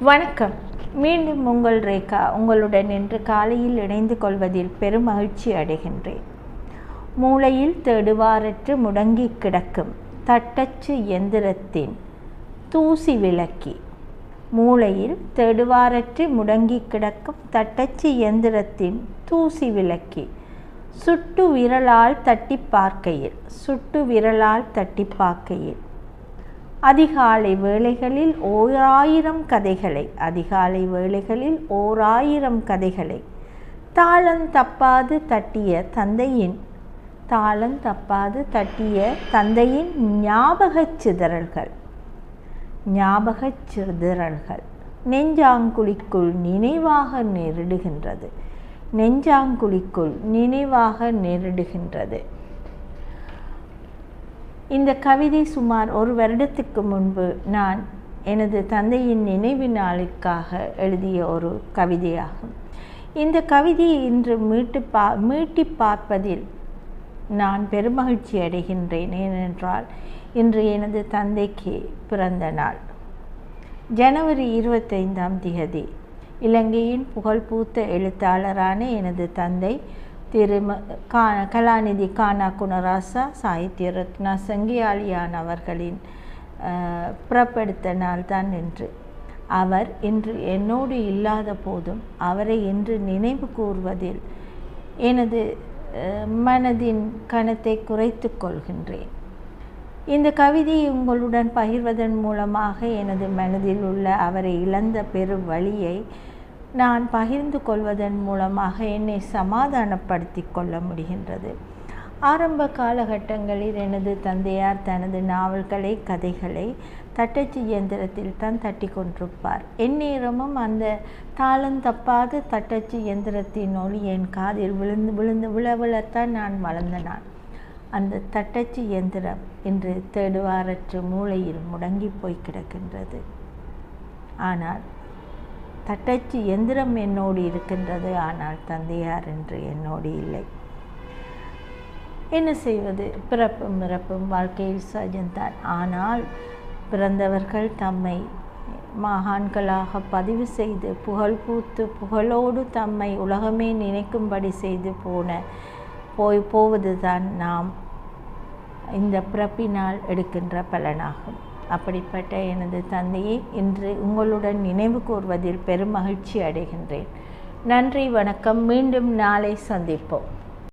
வணக்கம். மீண்டும் உங்கள் ரேகா உங்களுடன் இன்று காலையில் இணைந்து கொள்வதில் பெரும் மகிழ்ச்சி அடைகின்றேன். மூளையில் தேடுவாரற்று முடங்கி கிடக்கும் தட்டச்சு எந்திரத்தின் தூசி விளக்கி. மூளையில் தேடுவாரற்று முடங்கி கிடக்கும் தட்டச்சு எந்திரத்தின் தூசி விளக்கி. சுட்டு விரலால் தட்டி பார்க்கையில் சுட்டு விரலால் தட்டி பார்க்கையில். அதிகாலை வேளைகளில் ஓராயிரம் கதைகளை அதிகாலை வேளைகளில் ஓராயிரம் கதைகளை. தாளம் தப்பாது தட்டிய தந்தையின் தாளம் தப்பாது தட்டிய தந்தையின் ஞாபகச் சிதறல்கள். ஞாபகச் சிதறல்கள். நெஞ்சாங்குழிக்குள் நினைவாக நெருடுகின்றது. நெஞ்சாங்குழிக்குள் நினைவாக நெருடுகின்றது. இந்த கவிதை சுமார் ஒரு வருடத்துக்கு முன்பு நான் எனது தந்தையின் நினைவு நாளுக்காக எழுதிய ஒரு கவிதையாகும். இந்த கவிதையை இன்று மீட்டு பா மீட்டி பார்ப்பதில் நான் பெருமகிழ்ச்சி அடைகின்றேன். ஏனென்றால் இன்று எனது தந்தைக்கு பிறந்த நாள். ஜனவரி இருபத்தைந்தாம் திகதி. இலங்கையின் புகழ்பூத்த எழுத்தாளரான எனது தந்தை திரு கா கலாநிதி கானா குணராசா சாகித்ய ரத்னா சங்கியாலியான் அவர்களின் புறப்படுத்த நாள்தான் என்று அவர் இன்று என்னோடு இல்லாத போதும் அவரை இன்று நினைவு கூர்வதில் எனது மனதின் கணத்தை குறைத்து கொள்கின்றேன். இந்த கவிதையை உங்களுடன் பகிர்வதன் மூலமாக எனது மனதில் உள்ள அவரை இழந்த பெரு வழியை நான் பகிர்ந்து கொள்வதன் மூலமாக என்னை சமாதானப்படுத்தி கொள்ள முடிகின்றது. ஆரம்ப காலகட்டங்களில் எனது தந்தையார் தனது நாவல்களை கதைகளை தட்டச்சு இயந்திரத்தில் தான் தட்டி கொண்டிருப்பார். எந்நேரமும் அந்த தாளம் தப்பாத தட்டச்சு இயந்திரத்தின் ஒளி என் காதில் விழுந்து விழுந்து விழவிழத்தான் நான் வளர்ந்த நான் அந்த தட்டச்சு இயந்திரம் இன்று தேடுவாரற்று மூளையில் முடங்கி போய் கிடக்கின்றது. ஆனால் தட்டச்சு எந்திரம் என்னோடு இருக்கின்றது ஆனால் தந்தையார் என்று என்னோடு இல்லை. என்ன செய்வது? பிறப்பும் இறப்பும் வாழ்க்கையில் சஜந்தான் ஆனால் பிறந்தவர்கள் தம்மை மகான்களாக பதிவு செய்து புகழ் கூத்து புகழோடு தம்மை உலகமே நினைக்கும்படி செய்து போன போய் போவதுதான் நாம் இந்த பிறப்பினால் எடுக்கின்ற பலனாகும். அப்படிப்பட்ட எனது தந்தையை இன்று உங்களுடன் நினைவு கூர்வதில் பெரும் மகிழ்ச்சி அடைகின்றேன். நன்றி வணக்கம். மீண்டும் நாளை சந்திப்போம்.